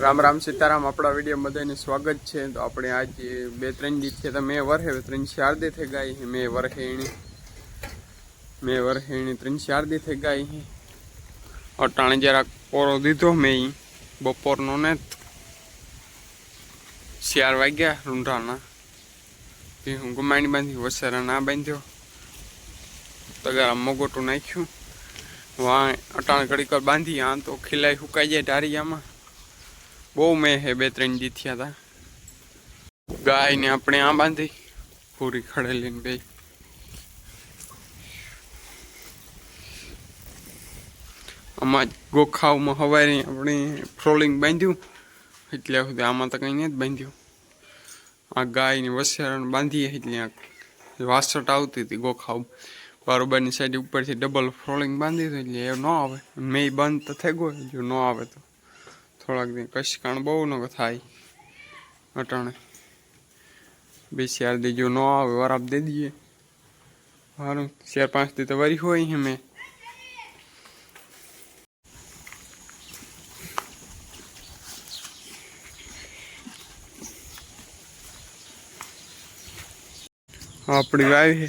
રામ રામ સીતારામ, આપણા વીડિયો બધાને સ્વાગત છે. તો આપણે આજે બે ત્રણ દી છે તો મેં વરહે ત્રણ ચાર થઈ ગઈ છે. મેં વરહેણી મેં વરહેણી ત્રણ ચાર થઈ ગઈ છે. અટાણે જરાક પોરો દીધો મેં બપોરનો ને ચાર વાગ્યા રૂંઢાના હું ગુમાણી બાંધી, વસારા ના બાંધ્યો. તગારા મગોટું નાખ્યું. વાં અટાણ ઘડીક વાર બાંધી આમ તો ખીલાઈ સુકાઈ જાય ઢારિયામાં. બહુ મેં હે બે ત્રણ દી થયા હતા ગાયને આપણે આ બાંધી, પૂરી ખડેલીને બે. આમાં ગોખાવમાં હવારે આપણે ફ્રોલિંગ બાંધ્યું, એટલે સુધી આમાં તો કંઈ નથી બાંધ્યું. આ ગાયની વસેરાને બાંધીએ એટલે વાસટ આવતી હતી ગોખાવ બરોબરની સાઈડ ઉપરથી ડબલ ફ્રોલિંગ બાંધી દો એટલે એ ન આવે. મેં બંધ તો થઈ ગયો જો ન આવે તો. થોડાક દિન કશકાણ બહુ ન થાય. અટાણે. બે ચાર દી જો ન આવે, વરાપ દે દઈએ. સારું ચાર પાંચ દી તો વરી હોય મેં. આપણી વાવી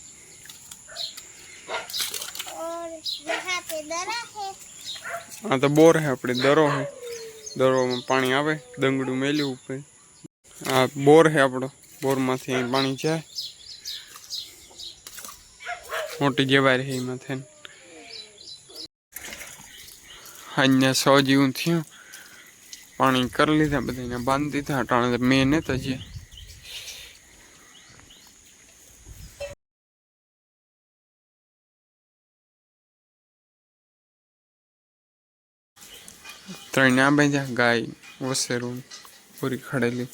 હા, તો બોર હે આપણે, દરો હે. દરોમાં પાણી આવે, દંગડું મેલ્યું ઉપર. આ બોર હે આપણો, બોરમાંથી અહીં પાણી જાય. મોટી જવાય રહી એમાં થઈને. અહીંયા સો જેવું થયું. પાણી કરી લીધા, બધાને બાંધી દીધા, અટાણે મેં નહોતા જ્યાં. ત્રણ ના બાંધ્યા, ગાય વસેરું પૂરી ખડેલી,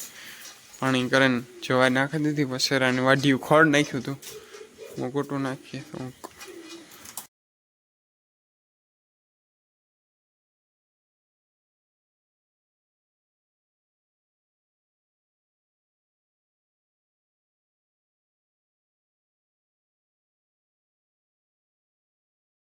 પાણી કરીને જવા નાખી દીધી, વસેરાની વાઢિયું ખોડ નાખ્યું હતું. મોકોટું નાખીએ તો